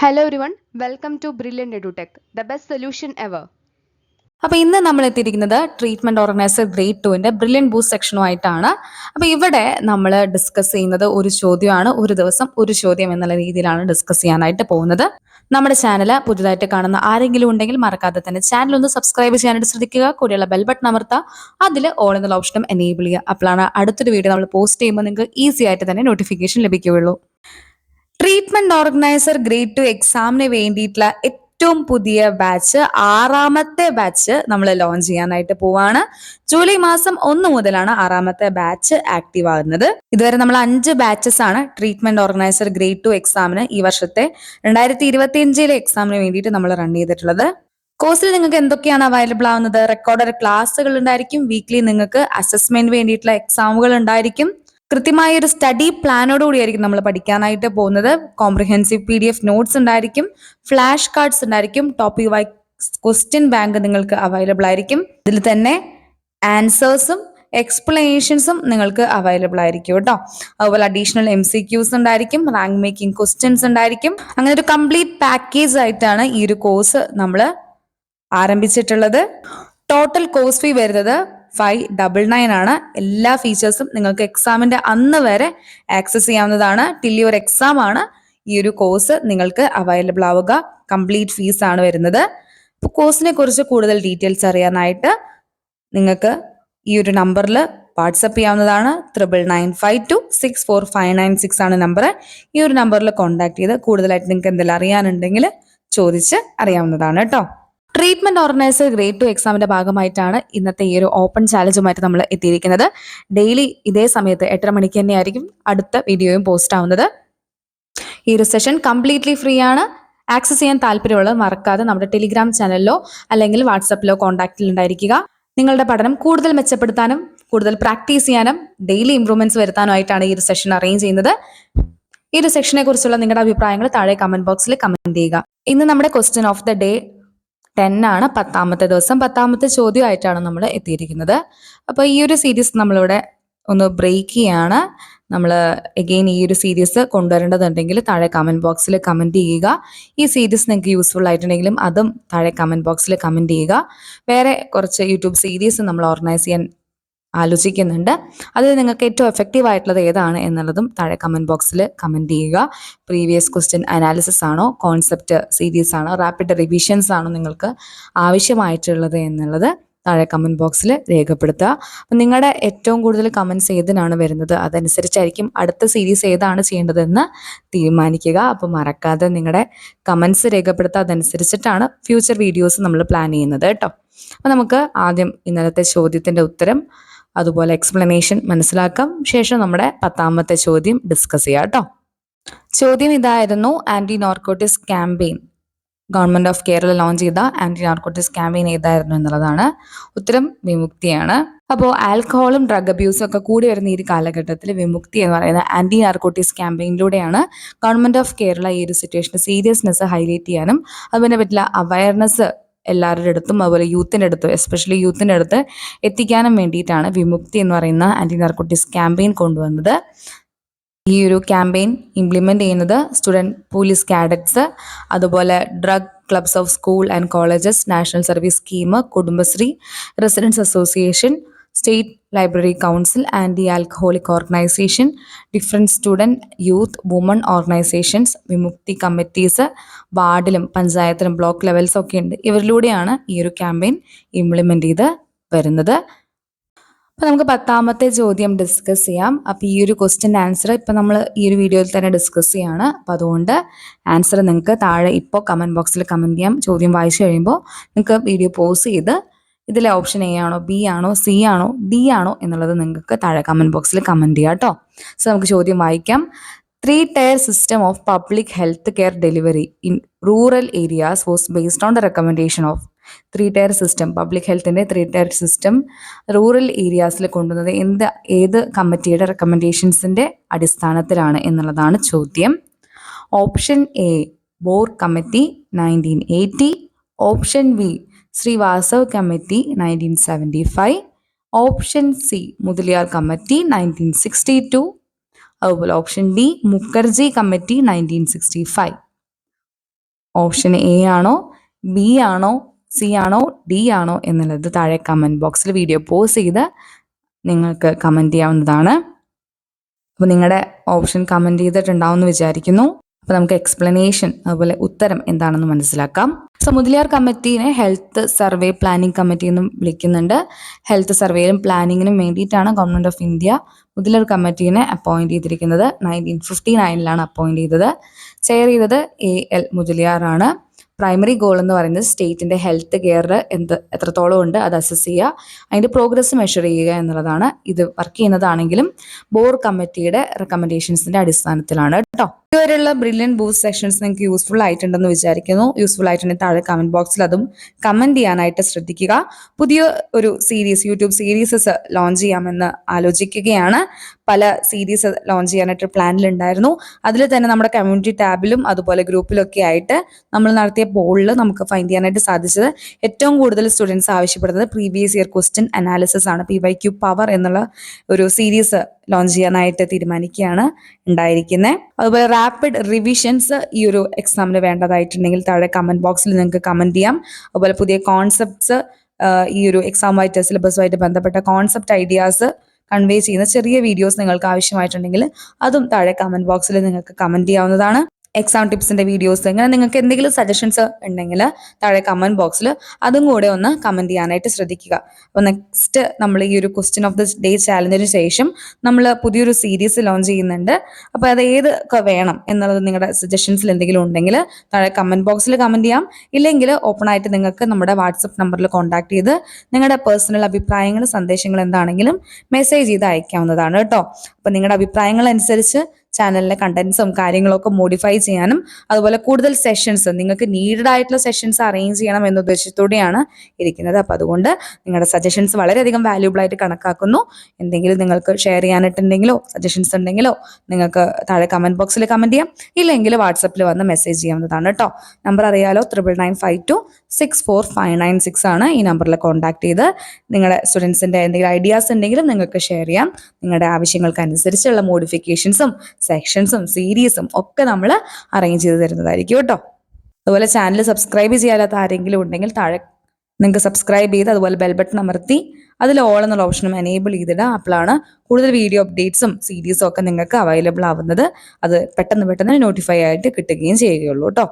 Hello one welcome to Brilliant edutech the best solution ever അപ്പോൾ ഇന്ന് നമ്മൾ എത്തിയിരിക്കുന്നത് ട്രീറ്റ്മെന്റ് ഓർഗനൈസർ ഗ്രേഡ് ടുവിന്റെ ബ്രില്യൻ ബൂസ്റ്റ് സെക്ഷനുമായിട്ടാണ് അപ്പോൾ ഇവിടെ നമ്മൾ ഡിസ്കസ് ചെയ്യുന്നത് ഒരു ചോദ്യമാണ് ഒരു ദിവസം ഒരു ചോദ്യം എന്നുള്ള രീതിയിലാണ് ഡിസ്കസ് ചെയ്യാനായിട്ട് പോകുന്നത്. നമ്മുടെ ചാനൽ പുതുതായിട്ട് കാണുന്ന ആരെങ്കിലും ഉണ്ടെങ്കിൽ മറക്കാതെ തന്നെ ചാനൽ ഒന്ന് സബ്സ്ക്രൈബ് ചെയ്യാനായിട്ട് ശ്രദ്ധിക്കുക കൂടെയുള്ള ബെൽ ബട്ടൺ അമർത്തുക അതിൽ ഓൾ എന്നുള്ള ഓപ്ഷനും എനേബിൾ ചെയ്യുക. അപ്പോഴാണ് അടുത്തൊരു വീഡിയോ നമ്മൾ പോസ്റ്റ് ചെയ്യുമ്പോൾ നിങ്ങൾക്ക് ഈസി ആയിട്ട് തന്നെ നോട്ടിഫിക്കേഷൻ ലഭിക്കുകയുള്ളൂ. ട്രീറ്റ്മെന്റ് ഓർഗനൈസർ ഗ്രേഡ് ടു എക്സാമിന് വേണ്ടിയിട്ടുള്ള ഏറ്റവും പുതിയ ബാച്ച് ആറാമത്തെ ബാച്ച് നമ്മൾ ലോഞ്ച് ചെയ്യാനായിട്ട് പോവാണ്. ജൂലൈ മാസം ഒന്ന് മുതലാണ് ആറാമത്തെ ബാച്ച് ആക്റ്റീവ് ആകുന്നത്. ഇതുവരെ നമ്മൾ അഞ്ച് ബാച്ചസ് ആണ് ട്രീറ്റ്മെന്റ് ഓർഗനൈസർ ഗ്രേഡ് ടു എക്സാമിന് ഈ വർഷത്തെ രണ്ടായിരത്തി ഇരുപത്തി അഞ്ചിലെ എക്സാമിന് വേണ്ടിയിട്ട് നമ്മൾ റൺ ചെയ്തിട്ടുള്ളത്. കോഴ്സിൽ നിങ്ങൾക്ക് എന്തൊക്കെയാണ് അവൈലബിൾ ആവുന്നത്? റെക്കോർഡഡ് ക്ലാസ്സുകൾ ഉണ്ടായിരിക്കും. വീക്ക്ലി നിങ്ങൾക്ക് അസസ്മെന്റ് വേണ്ടിയിട്ടുള്ള എക്സാമുകൾ ഉണ്ടായിരിക്കും. കൃത്യമായ ഒരു സ്റ്റഡി പ്ലാനോട് കൂടിയായിരിക്കും നമ്മൾ പഠിക്കാനായിട്ട് പോകുന്നത്. Comprehensive P D F notes ഉണ്ടായിരിക്കും. ഫ്ലാഷ് കാർഡ്സ് ഉണ്ടായിരിക്കും. ടോപ്പിക് വൈ ക്വസ്റ്റ്യൻ ബാങ്ക് നിങ്ങൾക്ക് അവൈലബിൾ ആയിരിക്കും. ഇതിൽ തന്നെ ആൻസേഴ്സും എക്സ്പ്ലനേഷൻസും നിങ്ങൾക്ക് അവൈലബിൾ ആയിരിക്കും കേട്ടോ. അതുപോലെ അഡീഷണൽ എം സി ക്യൂസ് ഉണ്ടായിരിക്കും. റാങ്ക് മേക്കിംഗ് ക്വസ്റ്റ്യൻസ് ഉണ്ടായിരിക്കും. അങ്ങനെ ഒരു കംപ്ലീറ്റ് പാക്കേജ് ആയിട്ടാണ് ഈ ഒരു കോഴ്സ് നമ്മൾ ആരംഭിച്ചിട്ടുള്ളത്. ടോട്ടൽ കോഴ്സ് ഫീ വരുന്നത് ഫൈവ് ഡബിൾ നയൻ ആണ്. എല്ലാ ഫീച്ചേഴ്സും നിങ്ങൾക്ക് എക്സാമിന്റെ അന്ന് വരെ ആക്സസ് ചെയ്യാവുന്നതാണ്. ടിൽ യുവർ എക്സാം ആണ് ഈ ഒരു കോഴ്സ് നിങ്ങൾക്ക് അവൈലബിൾ ആവുക. കംപ്ലീറ്റ് ഫീസ് ആണ് വരുന്നത്. അപ്പോൾ കോഴ്സിനെ കുറിച്ച് കൂടുതൽ ഡീറ്റെയിൽസ് അറിയാനായിട്ട് നിങ്ങൾക്ക് ഈ ഒരു നമ്പറിൽ വാട്സപ്പ് ചെയ്യാവുന്നതാണ്. Triple nine five two six four five nine six ആണ് നമ്പർ ഈ ഒരു നമ്പറിൽ കോൺടാക്ട് ചെയ്ത് കൂടുതലായിട്ട് നിങ്ങൾക്ക് എന്തെങ്കിലും അറിയാനുണ്ടെങ്കിൽ ചോദിച്ച് അറിയാവുന്നതാണ് കേട്ടോ. ട്രീറ്റ്മെന്റ് ഓർഗനൈസർ ഗ്രേഡ് ടു എക്സാമിന്റെ ഭാഗമായിട്ടാണ് ഇന്നത്തെ ഈ ഒരു ഓപ്പൺ ചാലഞ്ചുമായിട്ട് നമ്മൾ എത്തിയിരിക്കുന്നത്. ഡെയിലി ഇതേ സമയത്ത് എട്ടര മണിക്ക് തന്നെയായിരിക്കും അടുത്ത വീഡിയോയും പോസ്റ്റ് ആവുന്നത്. ഈ ഒരു സെഷൻ കംപ്ലീറ്റ്ലി ഫ്രീ ആണ്. ആക്സസ് ചെയ്യാൻ താല്പര്യമുള്ളത് മറക്കാതെ നമ്മുടെ ടെലിഗ്രാം ചാനലിലോ അല്ലെങ്കിൽ വാട്സപ്പിലോ കോൺടാക്റ്റിൽ ഉണ്ടായിരിക്കുക. നിങ്ങളുടെ പഠനം കൂടുതൽ മെച്ചപ്പെടുത്താനും കൂടുതൽ പ്രാക്ടീസ് ചെയ്യാനും ഡെയിലി ഇംപ്രൂവ്മെന്റ്സ് വരുത്താനുമായിട്ടാണ് ഈ ഒരു സെഷൻ അറേഞ്ച് ചെയ്യുന്നത്. ഈ ഒരു സെക്ഷനെ കുറിച്ചുള്ള നിങ്ങളുടെ അഭിപ്രായങ്ങൾ താഴെ കമന്റ് ബോക്സിൽ കമന്റ് ചെയ്യുക. ഇന്ന് നമ്മുടെ question of the day ten ആണ് പത്താമത്തെ ദിവസം. പത്താമത്തെ ചോദ്യമായിട്ടാണ് നമ്മൾ എത്തിയിരിക്കുന്നത്. അപ്പോൾ ഈ ഒരു സീരീസ് നമ്മളിവിടെ ഒന്ന് ബ്രേക്ക് ചെയ്യാണ്. നമ്മൾ എഗെയിൻ ഈ ഒരു സീരീസ് കൊണ്ടുവരേണ്ടതുണ്ടെങ്കിൽ താഴെ കമന്റ് ബോക്സിൽ കമന്റ് ചെയ്യുക. ഈ സീരീസ് നിങ്ങൾക്ക് യൂസ്ഫുൾ ആയിട്ടുണ്ടെങ്കിലും അതും താഴെ കമന്റ് ബോക്സിൽ കമന്റ് ചെയ്യുക. വേറെ കുറച്ച് യൂട്യൂബ് സീരീസ് നമ്മൾ ഓർഗനൈസ് ചെയ്യാൻ ആലോചിക്കുന്നുണ്ട്. അതിൽ നിങ്ങൾക്ക് ഏറ്റവും എഫക്റ്റീവ് ആയിട്ടുള്ളത് ഏതാണ് എന്നുള്ളതും താഴെ കമന്റ് ബോക്സിൽ കമന്റ് ചെയ്യുക. പ്രീവിയസ് ക്വസ്റ്റ്യൻ അനാലിസിസ് ആണോ കോൺസെപ്റ്റ് സീരീസ് ആണോ റാപ്പിഡ് റിവിഷൻസ് ആണോ നിങ്ങൾക്ക് ആവശ്യമായിട്ടുള്ളത് എന്നുള്ളത് താഴെ കമന്റ് ബോക്സിൽ രേഖപ്പെടുത്തുക. അപ്പം നിങ്ങളുടെ ഏറ്റവും കൂടുതൽ കമന്റ്സ് ഏതിനാണ് വരുന്നത്? അതനുസരിച്ചായിരിക്കും അടുത്ത സീരീസ് ഏതാണ് ചെയ്യേണ്ടതെന്ന് തീരുമാനിക്കുക. അപ്പോൾ മറക്കാതെ നിങ്ങളുടെ കമന്റ്സ് രേഖപ്പെടുത്തുക. അതനുസരിച്ചിട്ടാണ് ഫ്യൂച്ചർ വീഡിയോസ് നമ്മൾ പ്ലാൻ ചെയ്യുന്നത് കേട്ടോ. അപ്പം നമുക്ക് ആദ്യം ഇന്നലത്തെ ചോദ്യത്തിന്റെ ഉത്തരം അതുപോലെ എക്സ്പ്ലനേഷൻ മനസ്സിലാക്കാം. ശേഷം നമ്മുടെ പത്താമത്തെ ചോദ്യം ഡിസ്കസ് ചെയ്യാം കേട്ടോ. ചോദ്യം ഇതായിരുന്നു anti narcotics campaign government of Kerala launch ചെയ്ത ആന്റി നാർക്കോട്ടിക്സ് ക്യാമ്പയിൻ ഏതായിരുന്നു എന്നുള്ളതാണ് ഉത്തരം വിമുക്തിയാണ്. അപ്പോൾ ആൽക്കഹോളും ഡ്രഗ് അബ്യൂസും ഒക്കെ കൂടി വരുന്ന ഈ കാലഘട്ടത്തിൽ വിമുക്തി എന്ന് പറയുന്ന ആന്റി നാർക്കോട്ടിക്സ് ക്യാമ്പയിനിലൂടെയാണ് ഗവൺമെന്റ് ഓഫ് കേരള ഈ ഒരു സിറ്റുവേഷന്റെ സീരിയസ്നെസ് ഹൈലൈറ്റ് ചെയ്യാനും അതിനെ പറ്റിയുള്ള അവയർനെസ് എല്ലാവരുടെ അടുത്തും അതുപോലെ യൂത്തിന്റെ അടുത്തും എസ്പെഷ്യലി യൂത്തിന്റെ അടുത്ത് എത്തിക്കാനും വേണ്ടിയിട്ടാണ് വിമുക്തി എന്ന് പറയുന്ന ആന്റി നർക്കോട്ടിക്സ് ക്യാമ്പയിൻ കൊണ്ടുവന്നത്. ഈ ഒരു ക്യാമ്പയിൻ ഇംപ്ലിമെന്റ് ചെയ്യുന്നത് സ്റ്റുഡന്റ് പോലീസ് കാഡറ്റ്സ് അതുപോലെ drug clubs of school and colleges national service scheme Kudumbashree residence association state library council anti alcoholic organization different student youth woman organizations Vimukthi committees വാർഡിലും പഞ്ചായത്തിലും block ലെവൽസും ഒക്കെ ഉണ്ട്. ഇവരിലൂടെയാണ് ഈ ഒരു campaign implement ചെയ്ത് വരുന്നത്. അപ്പോൾ നമുക്ക് പത്താമത്തെ ചോദ്യം ഡിസ്കസ് ചെയ്യാം. അപ്പോൾ ഈ ഒരു ക്വസ്റ്റ്യൻ ആൻസർ ഇപ്പോൾ നമ്മൾ ഈ ഒരു വീഡിയോയിൽ തന്നെ ഡിസ്കസ് ചെയ്യാണ്. അപ്പോൾ അതുകൊണ്ട് ആൻസർ നിങ്ങൾക്ക് താഴെ ഇപ്പോൾ കമന്റ് ബോക്സിൽ കമന്റ് ചെയ്യാം. ചോദ്യം വായിച്ചു കഴിയുമ്പോൾ നിങ്ങൾക്ക് വീഡിയോ പോസ് ചെയ്ത് ഇതിലെ ഓപ്ഷൻ എ ആണോ ബി ആണോ സി ആണോ ഡി ആണോ എന്നുള്ളത് നിങ്ങൾക്ക് താഴെ കമന്റ് ബോക്സിൽ കമന്റ് ചെയ്യാം കേട്ടോ സോ നമുക്ക് ചോദ്യം വായിക്കാം. Three tier system of public health care delivery in rural areas was based on the recommendation of three tier system public ഹെൽത്തിന്റെ ത്രീ ടയർ സിസ്റ്റം റൂറൽ ഏരിയാസിൽ കൊണ്ടുവന്നത് എന്ത് ഏത് കമ്മിറ്റിയുടെ റെക്കമെൻഡേഷൻസിന്റെ അടിസ്ഥാനത്തിലാണ് എന്നുള്ളതാണ് ചോദ്യം. Option A Bhore committee nineteen eighty option B Srivastava committee nineteen seventy five option C Mudaliar committee nineteen sixty two അതുപോലെ option D Mukherjee committee nineteen sixty five option A ആണോ ബി ആണോ സി ആണോ D ആണോ എന്നുള്ളത് താഴെ comment ബോക്സിൽ video pause ചെയ്ത് നിങ്ങൾക്ക് കമന്റ് ചെയ്യാവുന്നതാണ്. അപ്പോൾ നിങ്ങളുടെ ഓപ്ഷൻ കമന്റ് ചെയ്തിട്ടുണ്ടാവും എന്ന് വിചാരിക്കുന്നു. അപ്പോൾ നമുക്ക് എക്സ്പ്ലനേഷൻ അതുപോലെ ഉത്തരം എന്താണെന്ന് മനസ്സിലാക്കാം. സോ മുതലിയാർ കമ്മിറ്റീനെ ഹെൽത്ത് സർവേ പ്ലാനിംഗ് കമ്മിറ്റി എന്നും വിളിക്കുന്നുണ്ട്. ഹെൽത്ത് സർവേയിലും പ്ലാനിങ്ങിനും വേണ്ടിയിട്ടാണ് ഗവൺമെന്റ് ഓഫ് ഇന്ത്യ മുതലിയാർ കമ്മിറ്റീനെ അപ്പോയിന്റ് ചെയ്തിരിക്കുന്നത്. നയന്റീൻ ഫിഫ്റ്റി നയനിലാണ് അപ്പോയിന്റ് ചെയ്തത്. ചെയർ ചെയ്തത് എ എൽ മുതലിയാർ ആണ് പ്രൈമറി ഗോൾ എന്ന് പറയുന്നത് സ്റ്റേറ്റിന്റെ ഹെൽത്ത് കെയർ എന്ത് എത്രത്തോളം ഉണ്ട് അത് അസസ് ചെയ്യുക അതിന്റെ പ്രോഗ്രസ് മെഷർ ചെയ്യുക എന്നുള്ളതാണ്. ഇത് വർക്ക് ചെയ്യുന്നതാണെങ്കിലും ബോർഡ് കമ്മിറ്റിയുടെ റെക്കമെൻഡേഷൻസിന്റെ അടിസ്ഥാനത്തിലാണ്. കേട്ടോ. ഇതുവരെയുള്ള ബ്രില്യൻ ബൂസ്റ്റ് സെഷൻസ് നിങ്ങൾക്ക് യൂസ്ഫുൾ ആയിട്ടുണ്ടെന്ന് വിചാരിക്കുന്നു. യൂസ്ഫുൾ ആയിട്ടുണ്ടെങ്കിൽ താഴെ കമന്റ് ബോക്സിൽ അതും കമന്റ് ചെയ്യാനായിട്ട് ശ്രദ്ധിക്കുക. പുതിയ ഒരു സീരീസ് യൂട്യൂബ് സീരീസസ് ലോഞ്ച് ചെയ്യാമെന്ന് ആലോചിക്കുകയാണ്. പല സീരീസ് ലോഞ്ച് ചെയ്യാനായിട്ട് പ്ലാനിലുണ്ടായിരുന്നു അതിൽ തന്നെ നമ്മുടെ കമ്മ്യൂണിറ്റി ടാബിലും അതുപോലെ ഗ്രൂപ്പിലൊക്കെ ആയിട്ട് നമ്മൾ നടത്തിയ പോളിൽ നമുക്ക് ഫൈൻഡ് ചെയ്യാനായിട്ട് സാധിച്ചത്. ഏറ്റവും കൂടുതൽ സ്റ്റുഡൻസ് ആവശ്യപ്പെടുന്നത് പ്രീവിയസ് ഇയർ ക്വസ്റ്റ്യൻ അനാലിസിസ് ആണ്. പി വൈ ക്യു പവർ എന്നുള്ള ഒരു സീരീസ് ലോഞ്ച് ചെയ്യാനായിട്ട് തീരുമാനിക്കുകയാണ് ഉണ്ടായിരിക്കുന്നത് അതുപോലെ റാപ്പിഡ് റിവിഷൻസ് ഈ ഒരു എക്സാമിന് വേണ്ടതായിട്ടുണ്ടെങ്കിൽ താഴെ കമന്റ് ബോക്സിൽ നിങ്ങൾക്ക് കമന്റ് ചെയ്യാം. അതുപോലെ പുതിയ കോൺസെപ്റ്റ്സ് ഈ ഒരു എക്സാമുമായിട്ട് സിലബസുമായിട്ട് ബന്ധപ്പെട്ട കോൺസെപ്റ്റ് ഐഡിയാസ് കൺവേ ചെയ്യുന്ന ചെറിയ വീഡിയോസ് നിങ്ങൾക്ക് ആവശ്യമായിട്ടുണ്ടെങ്കിൽ അതും താഴെ കമന്റ് ബോക്സിൽ നിങ്ങൾക്ക് കമന്റ് ചെയ്യാവുന്നതാണ്. എക്സാം ടിപ്സിന്റെ വീഡിയോസ് ഇങ്ങനെ നിങ്ങൾക്ക് എന്തെങ്കിലും സജഷൻസ് ഉണ്ടെങ്കിൽ താഴെ കമന്റ് ബോക്സിൽ അതും കൂടെ ഒന്ന് കമന്റ് ചെയ്യാനായിട്ട് ശ്രദ്ധിക്കുക. അപ്പോൾ നെക്സ്റ്റ് നമ്മൾ ഈ ഒരു ക്വസ്റ്റ്യൻ ഓഫ് ദി ഡേ ചാലഞ്ചിന് ശേഷം നമ്മൾ പുതിയൊരു സീരീസ് ലോഞ്ച് ചെയ്യുന്നുണ്ട്. അപ്പോൾ അത് ഏത് വേണം എന്നുള്ളത് നിങ്ങളുടെ സജഷൻസിൽ എന്തെങ്കിലും ഉണ്ടെങ്കിൽ താഴെ കമന്റ് ബോക്സിൽ കമന്റ് ചെയ്യാം. ഇല്ലെങ്കിൽ ഓപ്പൺ ആയിട്ട് നിങ്ങൾക്ക് നമ്മുടെ വാട്സപ്പ് നമ്പറിൽ കോൺടാക്ട് ചെയ്ത് നിങ്ങളുടെ പേഴ്സണൽ അഭിപ്രായങ്ങൾ സന്ദേശങ്ങൾ എന്താണെങ്കിലും മെസ്സേജ് ചെയ്ത് അയക്കാവുന്നതാണ് കേട്ടോ. അപ്പോൾ നിങ്ങളുടെ അഭിപ്രായങ്ങൾ അനുസരിച്ച് ചാനലിലെ കണ്ടന്റ്സും കാര്യങ്ങളൊക്കെ മോഡിഫൈ ചെയ്യാനും അതുപോലെ കൂടുതൽ സെഷൻസ് നിങ്ങൾക്ക് നീഡഡ് ആയിട്ടുള്ള സെഷൻസ് അറേഞ്ച് ചെയ്യണം എന്ന ഉദ്ദേശത്തോടെയാണ് ഇരിക്കുന്നത്. അപ്പോൾ അതുകൊണ്ട് നിങ്ങളുടെ സജഷൻസ് വളരെയധികം വാല്യൂബിൾ ആയിട്ട് കണക്കാക്കുന്നു. എന്തെങ്കിലും നിങ്ങൾക്ക് ഷെയർ ചെയ്യാനായിട്ടുണ്ടെങ്കിലോ സജഷൻസ് ഉണ്ടെങ്കിലോ നിങ്ങൾക്ക് താഴെ കമന്റ് ബോക്സിൽ കമന്റ് ചെയ്യാം. ഇല്ലെങ്കിൽ വാട്സപ്പിൽ വന്ന് മെസ്സേജ് ചെയ്യാവുന്നതാണ് കേട്ടോ. നമ്പർ അറിയാലോ triple nine five two six four five nine six ആണ് ഈ നമ്പറിൽ കോൺടാക്ട് ചെയ്ത് നിങ്ങളുടെ സ്റ്റുഡൻസിന്റെ എന്തെങ്കിലും ഐഡിയാസ് ഉണ്ടെങ്കിലും നിങ്ങൾക്ക് ഷെയർ ചെയ്യാം. നിങ്ങളുടെ ആവശ്യങ്ങൾക്കനുസരിച്ചുള്ള മോഡിഫിക്കേഷൻസും സെക്ഷൻസും സീരീസും ഒക്കെ നമ്മൾ അറേഞ്ച് ചെയ്ത് തരുന്നതായിരിക്കും കേട്ടോ. അതുപോലെ ചാനൽ സബ്സ്ക്രൈബ് ചെയ്യാത്ത ആരെങ്കിലും ഉണ്ടെങ്കിൽ താഴെ നിങ്ങൾക്ക് സബ്സ്ക്രൈബ് ചെയ്ത് അതുപോലെ ബെൽ ബട്ടൺ അമർത്തി അതിൽ ഓൾ എന്നുള്ള ഓപ്ഷനും എനേബിൾ ചെയ്തിടുക. അപ്പോഴാണ് കൂടുതൽ വീഡിയോ അപ്ഡേറ്റ്സും സീരീസും ഒക്കെ നിങ്ങൾക്ക് അവൈലബിൾ ആവുന്നത്. അത് പെട്ടെന്ന് പെട്ടെന്ന് നോട്ടിഫൈ ആയിട്ട് കിട്ടുകയും ചെയ്യുകയുള്ളൂ കേട്ടോ.